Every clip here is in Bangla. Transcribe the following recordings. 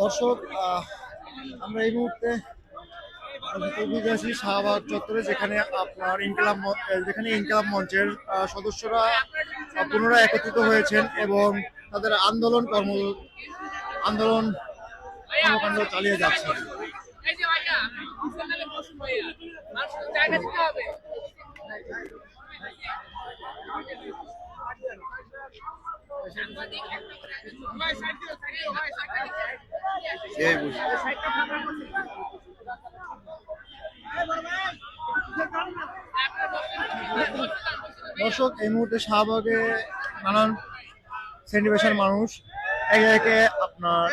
দর্শক আমরা এই মুহূর্তে শাহবাগ চত্বরে যেখানে আপনার ইনকালাম ম- যেখানে ইনকালাম মঞ্চের সদস্যরা পুনরায় একত্রিত হয়েছেন এবং তাদের আন্দোলন কর্ম আন্দোলন কর্মকাণ্ড চালিয়ে যাচ্ছেন এই যে ভাইয়া আপনাদের বসুন ভাইয়া মানুষের জায়গা দিতে হবে ভাই এই বুঝ- দর্শক এই মুহূর্তে শাহবাগে নানান শ্রেণি পেশার মানুষ একে একে আপনার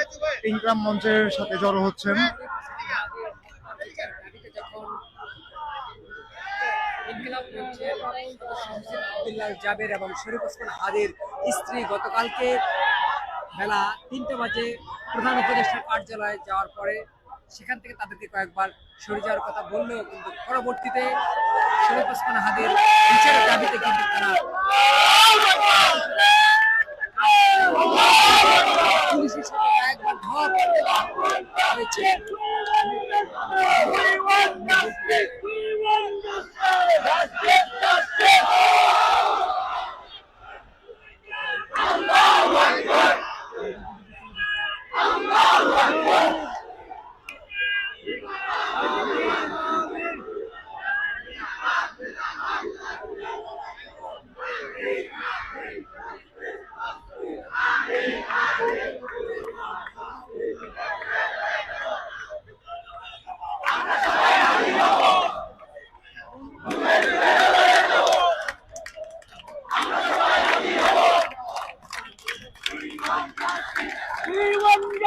ইনকাম মঞ্চের সাথে জড়ো হচ্ছেন। জাবের এবং শরীফ ওসমান হাদির স্ত্রী গতকালকে বেলা তিনটে বাজে প্রধান উপদেষ্টার কার্যালয়ে যাওয়ার পরে সেখান থেকে তাদেরকে কয়েকবার সরে যাওয়ার কথা বললেও কিন্তু পরবর্তীতে শরীফ ওসমান হাদির বিচারের দাবিতে কিন্তু তারা পুলিশের সাথে কয়েকবার ধর হয়েছে।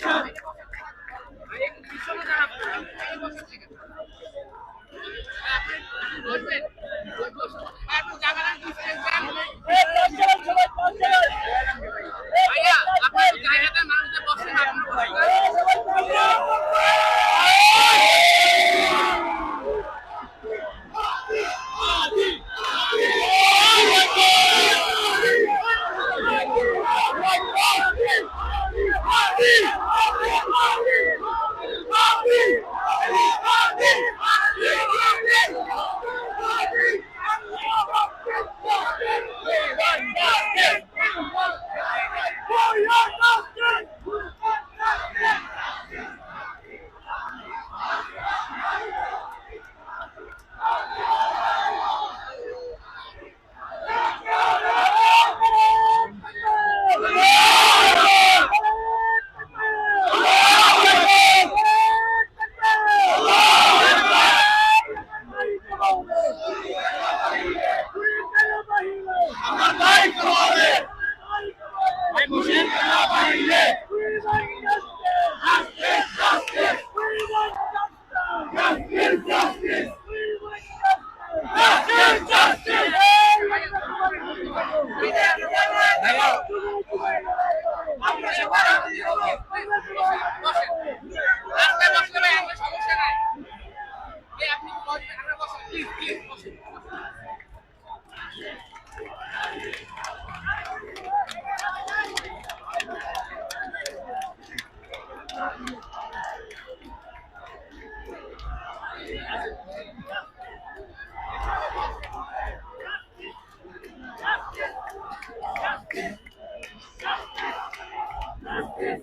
comic Amen.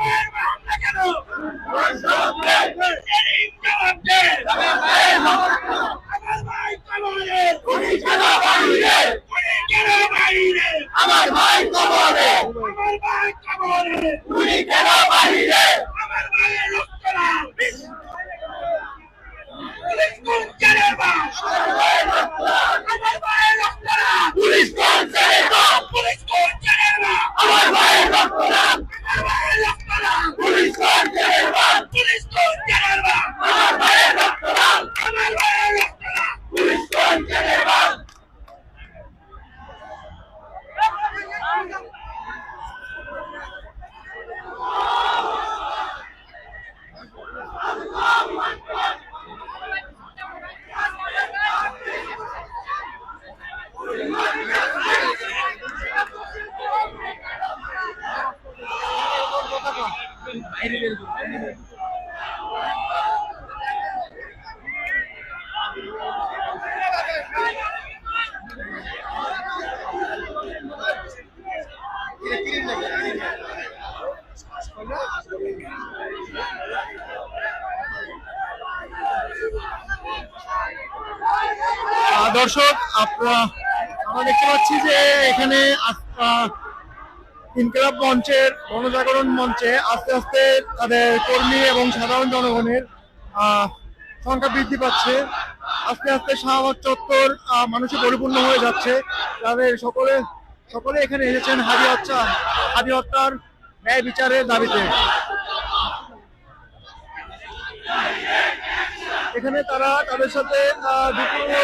আমার ভাই কবরে আমার ভাই কবরে তুই কেন বাহিরে আমার ভাইয়ের রক্ত না পুলিশ কোন ছেড়ে বাস আমার ভাইয়ের রক্ত না পুলিশ পুলিশ আমার ভাইয়ের রক্ত না আমার ভাইয়ের রক্ত না পুলিশ কোন ছেড়ে বাস পুলিশ কোন ছেড়ে বাস আমার ভাইয়ের রক্ত না আমার ভাইয়ের রক্ত না পুলিশ কোন ছেড়ে বাস আহ, দর্শক আপনারা আমরা দেখতে পাচ্ছি যে এখানে আহ, মঞ্চের গণজাগরণ মঞ্চে আস্তে আস্তে তাদের কর্মী এবং সাধারণ জনগণের সংখ্যা বৃদ্ধি পাচ্ছে। আস্তে আস্তে শাহবাগ চত্বর মানুষে পরিপূর্ণ হয়ে যাচ্ছে। তাদের সকলে সকলে এখানে এসেছেন হাদি হত্যা হাদি হত্যার ন্যায় বিচারের দাবিতে। এখানে তারা তাদের সাথে দুপুরে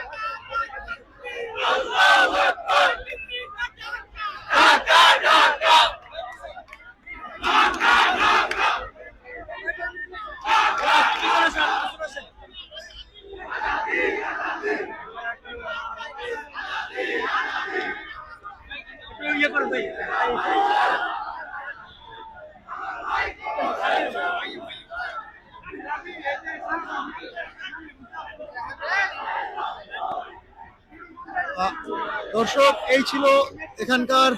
দর্শক এই ছিল এখানকার